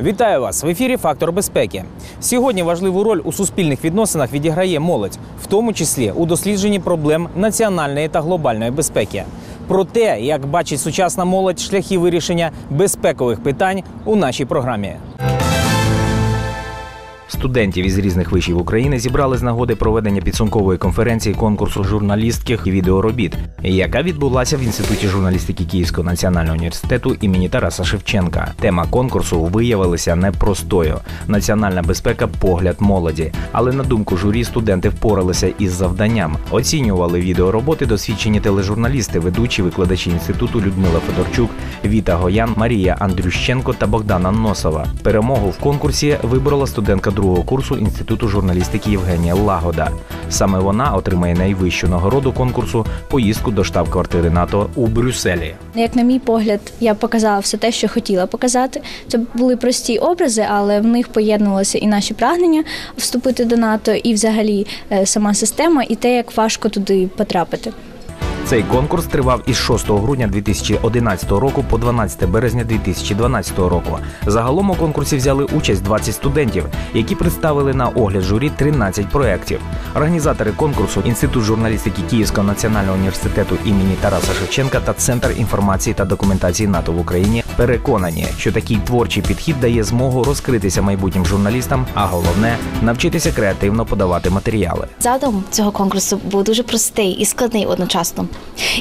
Вітаю вас в ефірі Фактор безпеки. Сьогодні важливу роль у суспільних відносинах відіграє молодь, в тому числі у дослідженні проблем національної та глобальної безпеки. Про те, як бачить сучасна молодь шляхи вирішення безпекових питань у нашій програмі. Студентів із різних вишів України зібрали з нагоди проведення підсумкової конференції конкурсу журналістських відеоробіт, яка відбулася в інституті журналістики Київського національного університету імені Тараса Шевченка. Тема конкурсу виявилася непростою: національна безпека, погляд молоді. Але на думку журі, студенти впоралися із завданням. Оцінювали відеороботи досвідчені тележурналісти, ведучі викладачі інституту Людмила Федорчук, Віта Гоян, Марія Андрющенко та Богдана Носова. Перемогу в конкурсі вибрала студентка другого курсу інституту журналістики Євгенія Лагода. Саме вона отримає найвищу нагороду конкурсу поїздку до штаб-квартири НАТО у Брюсселі. Як на мій погляд, я показала все те, що хотіла показати. Це були прості образи, але в них поєднувалися і наші прагнення вступити до НАТО, і взагалі е, сама система, і те, як важко туди потрапити. Цей конкурс тривав із 6 грудня 2011 року по 12 березня 2012 року. Загалом у конкурсі взяли участь 20 студентів, які представили на огляд журі 13 проєктів. Організатори конкурсу Інститут журналістики Київського національного університету імені Тараса Шевченка та Центр інформації та документації НАТО в Україні переконані, що такий творчий підхід дає змогу розкритися майбутнім журналістам, а головне навчитися креативно подавати матеріали. Задум цього конкурсу був дуже простий і складний одночасно.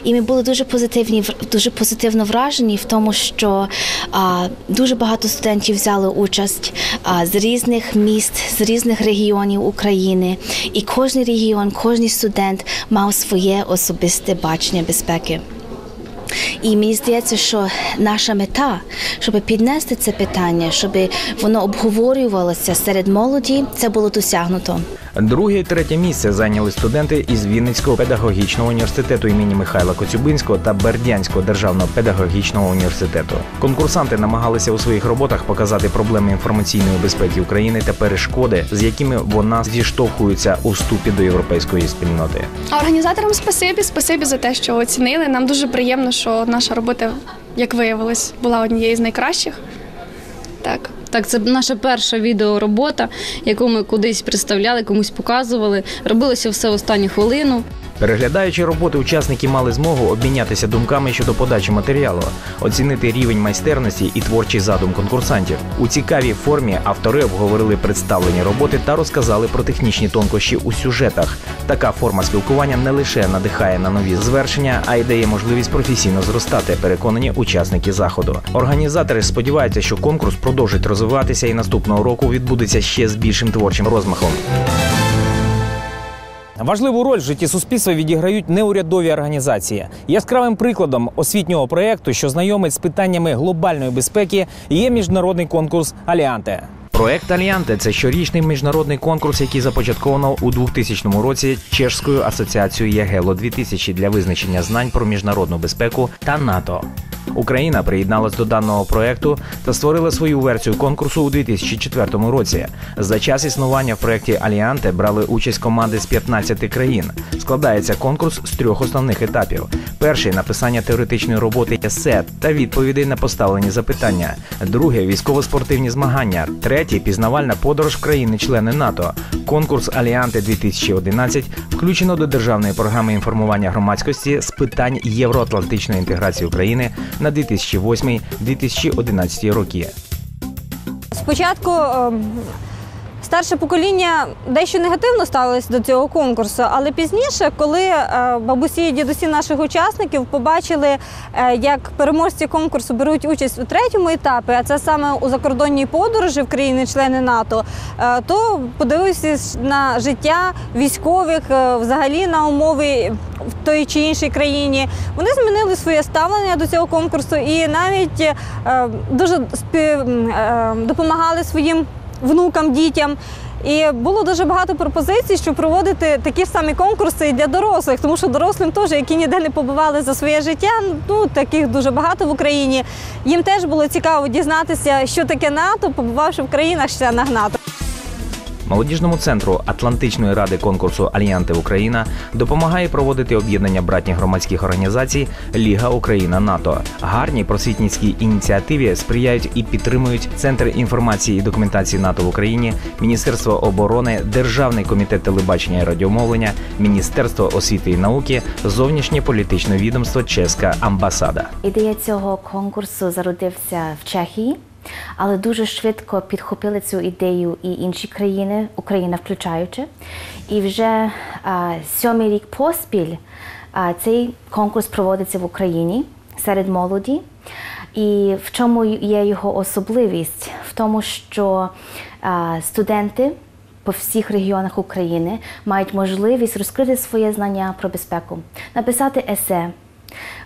І ми були дуже позитивні, дуже позитивно вражені в тому, що а, дуже багато студентів взяли участь а, з різних міст, з різних регіонів України. І кожен регіон, кожен студент мав своє особисте бачення безпеки. І мені здається, що наша мета, щоб піднести це питання, щоб воно обговорювалося серед молоді, це було досягнуто. Друге і третє місце зайняли студенти із Вінницького педагогічного університету імені Михайла Коцюбинського та Бердянського державного педагогічного університету. Конкурсанти намагалися у своїх роботах показати проблеми інформаційної безпеки України та перешкоди, з якими вона зіштовхується у вступі до європейської спільноти. Організаторам спасибі, спасибі за те, що оцінили. Нам дуже приємно, що наша робота, як виявилось, була однією з найкращих. Так. Так, це наша перша відеоробота, яку ми кудись представляли, комусь показували. Робилося все в останню хвилину. Переглядаючи роботи, учасники мали змогу обмінятися думками щодо подачі матеріалу, оцінити рівень майстерності і творчий задум конкурсантів. У цікавій формі автори обговорили представлені роботи та розказали про технічні тонкощі у сюжетах. Така форма спілкування не лише надихає на нові звершення, а й дає можливість професійно зростати. Переконані учасники заходу. Організатори сподіваються, що конкурс продовжить розвиватися і наступного року відбудеться ще з більшим творчим розмахом. Важливу роль в житті суспільства відіграють неурядові організації. Яскравим прикладом освітнього проєкту, що знайомить з питаннями глобальної безпеки, є міжнародний конкурс Аліанте. Проект Альянте це щорічний міжнародний конкурс, який започатковано у 2000 році Чешською асоціацією ЄГЕЛО 2000 для визначення знань про міжнародну безпеку та НАТО. Україна приєдналась до даного проекту та створила свою версію конкурсу у 2004 році. За час існування в проєкті Аліанте брали участь команди з 15 країн. Складається конкурс з трьох основних етапів: перший написання теоретичної роботи есе та відповідей на поставлені запитання. Друге військово-спортивні змагання. Третє пізнавальна подорож в країни-члени НАТО. Конкурс Аліанте 2011 включено до державної програми інформування громадськості з питань євроатлантичної інтеграції України на 2008-2011 роки. Спочатку ем, старше покоління дещо негативно ставилось до цього конкурсу, але пізніше, коли е, бабусі і дідусі наших учасників побачили, е, як переможці конкурсу беруть участь у третьому етапі, а це саме у закордонній подорожі в країни-члени НАТО, е, то подивився на життя військових, взагалі на умови в той чи іншій країні. Вони змінили своє ставлення до цього конкурсу і навіть дуже допомагали своїм внукам, дітям. І було дуже багато пропозицій, щоб проводити такі ж самі конкурси і для дорослих, тому що дорослим теж, які ніде не побували за своє життя, ну таких дуже багато в Україні. Їм теж було цікаво дізнатися, що таке НАТО, побувавши в країнах членах НАТО. Молодіжному центру Атлантичної ради конкурсу Альянти Україна допомагає проводити об'єднання братніх громадських організацій Ліга Україна НАТО. Гарній просвітницькій ініціативі сприяють і підтримують Центр інформації і документації НАТО в Україні, Міністерство оборони, Державний комітет телебачення і радіомовлення, Міністерство освіти і науки, зовнішнє політичне відомство Чеська амбасада. Ідея цього конкурсу зародився в Чехії, але дуже швидко підхопили цю ідею і інші країни, Україна включаючи. І вже а, сьомий рік поспіль а, цей конкурс проводиться в Україні серед молоді. І в чому є його особливість? В тому, що а, студенти по всіх регіонах України мають можливість розкрити своє знання про безпеку, написати есе,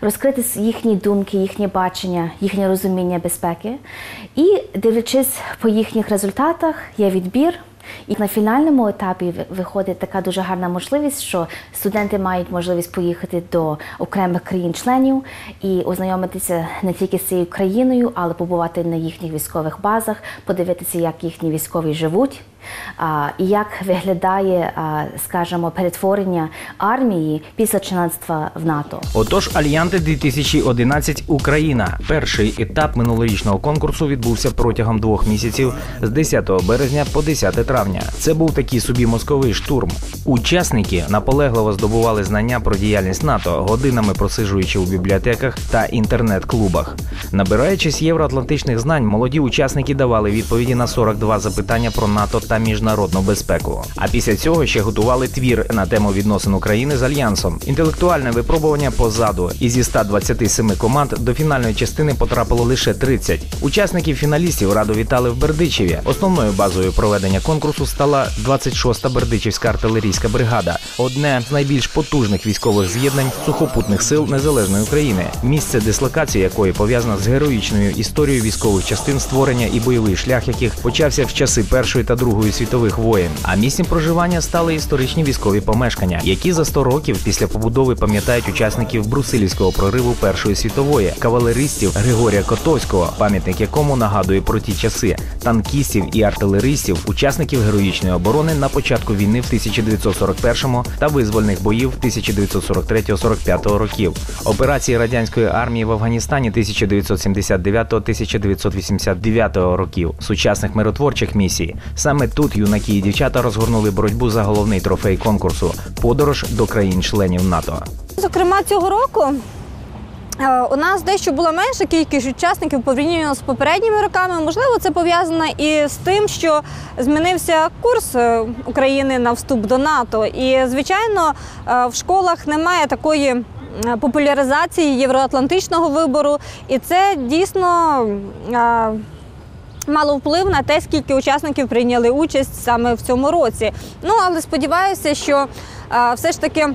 розкрити їхні думки, їхнє бачення, їхнє розуміння безпеки. І дивлячись по їхніх результатах, є відбір. І на фінальному етапі виходить така дуже гарна можливість, що студенти мають можливість поїхати до окремих країн-членів і ознайомитися не тільки з цією країною, але побувати на їхніх військових базах, подивитися, як їхні військові живуть, і як виглядає, скажімо, перетворення армії після членства в НАТО. Отож, Альянти 2011 Україна. Перший етап минулорічного конкурсу відбувся протягом двох місяців з 10 березня по 10 травня. Це був такий собі мозковий штурм. Учасники наполегливо здобували знання про діяльність НАТО, годинами просижуючи у бібліотеках та інтернет-клубах. Набираючись євроатлантичних знань, молоді учасники давали відповіді на 42 запитання про НАТО та міжнародну безпеку. А після цього ще готували твір на тему відносин України з альянсом. Інтелектуальне випробування позаду. І зі 127 команд до фінальної частини потрапило лише 30. Учасників фіналістів радо вітали в Бердичеві. Основною базою проведення конкурсу стала 26-та Бердичівська артилерійська бригада, одне з найбільш потужних військових з'єднань сухопутних сил незалежної України, місце дислокації якої пов'язано з героїчною історією військових частин створення і бойовий шлях яких почався в часи Першої та Другої світових воєн. А місцем проживання стали історичні військові помешкання, які за 100 років після побудови пам'ятають учасників Брусилівського прориву Першої світової, кавалеристів Григорія Котовського, пам'ятник якому нагадує про ті часи, танкістів і артилеристів, учасників героїчної оборони на початку війни в 1941 та визвольних боїв 1943-45 років, операції радянської армії в Афганістані 1979-1989 років, сучасних миротворчих місій. Саме тут юнаки і дівчата розгорнули боротьбу за головний трофей конкурсу подорож до країн-членів НАТО. Зокрема, цього року е, у нас дещо була менша кількість учасників порівняно з попередніми роками. Можливо, це пов'язано і з тим, що змінився курс е, України на вступ до НАТО. І, звичайно, е, в школах немає такої популяризації євроатлантичного вибору, і це дійсно. Мало вплив на те, скільки учасників прийняли участь саме в цьому році. Ну але сподіваюся, що все ж таки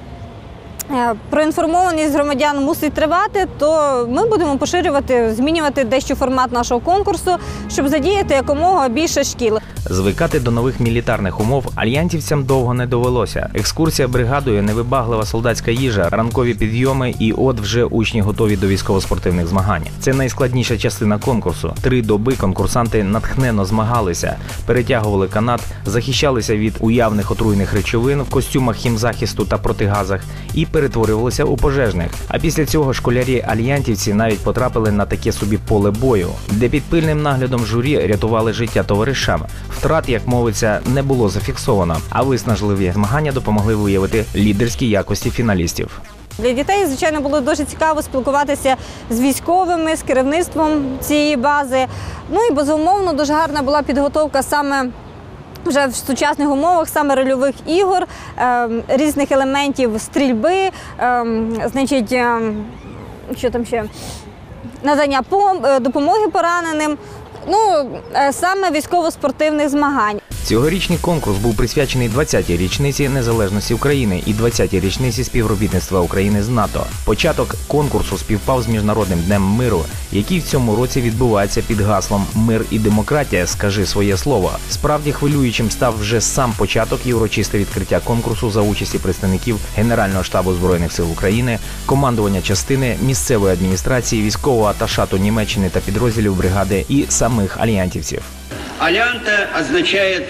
проінформованість громадян мусить тривати, то ми будемо поширювати, змінювати дещо формат нашого конкурсу, щоб задіяти якомога більше шкіл. Звикати до нових мілітарних умов альянтівцям довго не довелося. Екскурсія бригадою, невибаглива солдатська їжа, ранкові підйоми і от вже учні готові до військово-спортивних змагань. Це найскладніша частина конкурсу. Три доби конкурсанти натхненно змагалися, перетягували канат, захищалися від уявних отруйних речовин в костюмах хімзахисту та протигазах і перетворювалися у пожежних. А після цього школярі альянтівці навіть потрапили на таке собі поле бою, де під пильним наглядом журі рятували життя товаришам. Втрат, як мовиться, не було зафіксовано, а виснажливі змагання допомогли виявити лідерські якості фіналістів. Для дітей, звичайно, було дуже цікаво спілкуватися з військовими, з керівництвом цієї бази. Ну і безумовно дуже гарна була підготовка саме. Вже в сучасних умовах саме рольових ігор, ем, різних елементів стрільби, ем, значить, ем, що там ще надання е, допомоги пораненим. Ну е, саме військово-спортивних змагань. Цьогорічний конкурс був присвячений 20-й річниці незалежності України і 20-й річниці співробітництва України з НАТО. Початок конкурсу співпав з міжнародним днем миру, який в цьому році відбувається під гаслом Мир і демократія. Скажи своє слово. Справді хвилюючим став вже сам початок і урочисте відкриття конкурсу за участі представників Генерального штабу збройних сил України, командування частини, місцевої адміністрації, військового аташату Німеччини та підрозділів бригади і самих альянтівців. Альянта означає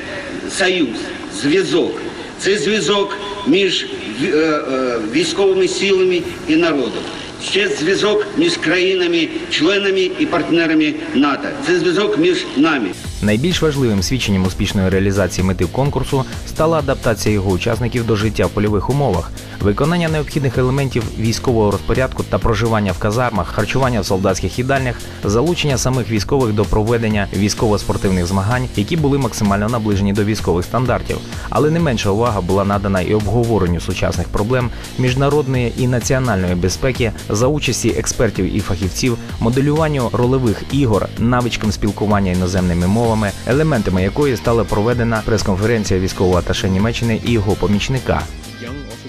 союз. зв'язок. Це зв'язок між е, е, військовими силами і народом. Ще зв'язок між країнами, членами і партнерами НАТО. Це зв'язок між нами. Найбільш важливим свідченням успішної реалізації мети конкурсу стала адаптація його учасників до життя в польових умовах, виконання необхідних елементів військового розпорядку та проживання в казармах, харчування в солдатських їдальнях, залучення самих військових до проведення військово-спортивних змагань, які були максимально наближені до військових стандартів. Але не менша увага була надана і обговоренню сучасних проблем міжнародної і національної безпеки за участі експертів і фахівців, моделюванню ролевих ігор, навичкам спілкування іноземними мовами, елементами якої стала проведена прес-конференція військового аташе Німеччини і його помічника.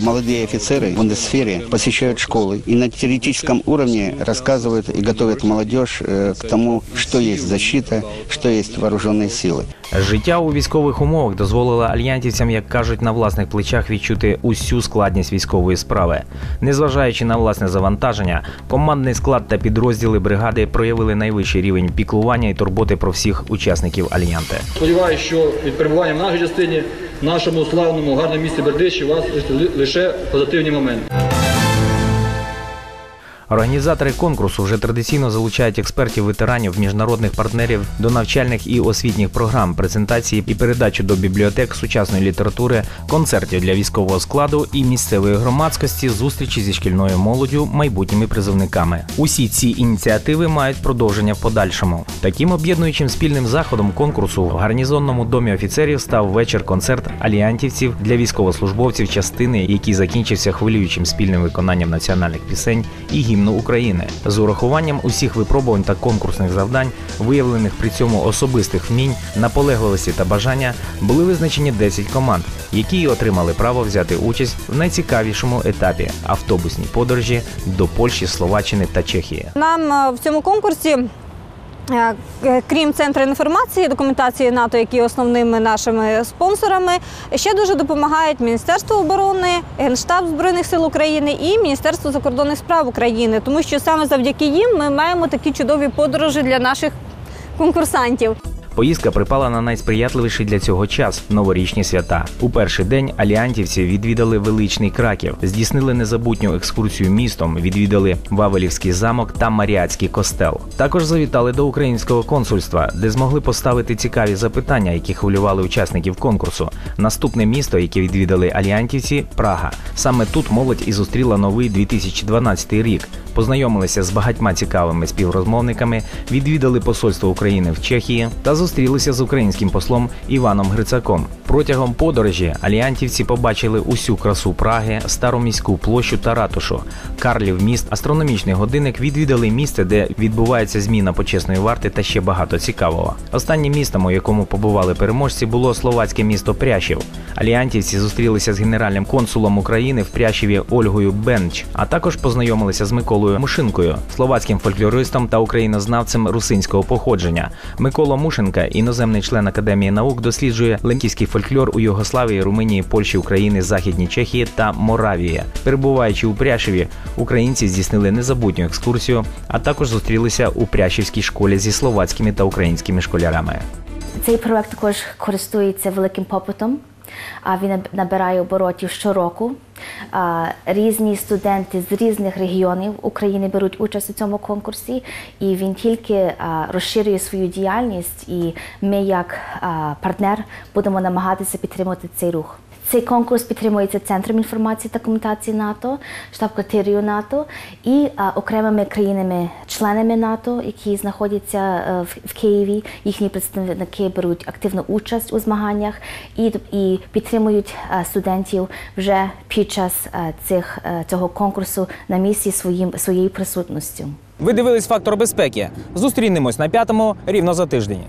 Молодые офицеры в Бундесфере посещают школы и на теоретическом уровне рассказывают и готовят молодежь э, к тому, что есть защита, что есть вооруженные силы. Життя у військових умовах дозволило альянтівцям, як кажуть, на власних плечах відчути усю складність військової справи. Незважаючи на власне завантаження, командний склад та підрозділи бригади проявили найвищий рівень піклування і турботи про всіх учасників альянти. Сподіваюся, що від перебування в нашій частині, в нашому славному гарному місті Бердичі, у вас ли- лише позитивні моменти. Організатори конкурсу вже традиційно залучають експертів, ветеранів, міжнародних партнерів до навчальних і освітніх програм, презентації і передачу до бібліотек сучасної літератури, концертів для військового складу і місцевої громадськості, зустрічі зі шкільною молоддю, майбутніми призовниками. Усі ці ініціативи мають продовження в подальшому. Таким об'єднуючим спільним заходом конкурсу в гарнізонному домі офіцерів став вечір-концерт аліантівців для військовослужбовців частини, який закінчився хвилюючим спільним виконанням національних пісень і гімну України з урахуванням усіх випробувань та конкурсних завдань, виявлених при цьому особистих вмінь, наполегливості та бажання, були визначені 10 команд, які отримали право взяти участь в найцікавішому етапі автобусній подорожі до Польщі, Словаччини та Чехії. Нам е, в цьому конкурсі. Е, е, Крім центру інформації документації НАТО, які основними нашими спонсорами, ще дуже допомагають Міністерство оборони, Генштаб Збройних сил України і Міністерство закордонних справ України, тому що саме завдяки їм ми маємо такі чудові подорожі для наших конкурсантів. Поїздка припала на найсприятливіший для цього час новорічні свята. У перший день аліантівці відвідали величний краків, здійснили незабутню екскурсію містом, відвідали Вавелівський замок та Маріатський костел. Також завітали до українського консульства, де змогли поставити цікаві запитання, які хвилювали учасників конкурсу. Наступне місто, яке відвідали аліантівці Прага. Саме тут молодь і зустріла новий 2012 рік. Познайомилися з багатьма цікавими співрозмовниками, відвідали посольство України в Чехії та зустрілися з українським послом Іваном Грицаком. Протягом подорожі аліантівці побачили усю красу Праги, староміську площу та ратушу, Карлів міст, астрономічний годинник відвідали місце, де відбувається зміна почесної варти та ще багато цікавого. Останнім містом, у якому побували переможці, було словацьке місто Прящів. Аліантівці зустрілися з генеральним консулом України в Прящеві Ольгою Бенч, а також познайомилися з Миколою Мушинкою, словацьким фольклористом та українознавцем русинського походження. Микола Мушенка, іноземний член Академії наук, досліджує лемківський фольклор у Югославії, Румунії, Польщі, України, Західній Чехії та Моравії. Перебуваючи у Пряшеві, українці здійснили незабутню екскурсію, а також зустрілися у Пряшівській школі зі словацькими та українськими школярами. Цей проект також користується великим попитом. Він набирає оборотів щороку. Різні студенти з різних регіонів України беруть участь у цьому конкурсі, і він тільки розширює свою діяльність. І ми, як партнер, будемо намагатися підтримати цей рух. Цей конкурс підтримується Центром інформації та комунікації НАТО, штаб-квартирою НАТО і а, окремими країнами-членами НАТО, які знаходяться е, в, в Києві. Їхні представники беруть активну участь у змаганнях і, і підтримують е, студентів вже під час е, цих, е, цього конкурсу на місці своїм, своєю присутністю. Ви дивились фактор безпеки. Зустрінемось на п'ятому рівно за тиждень.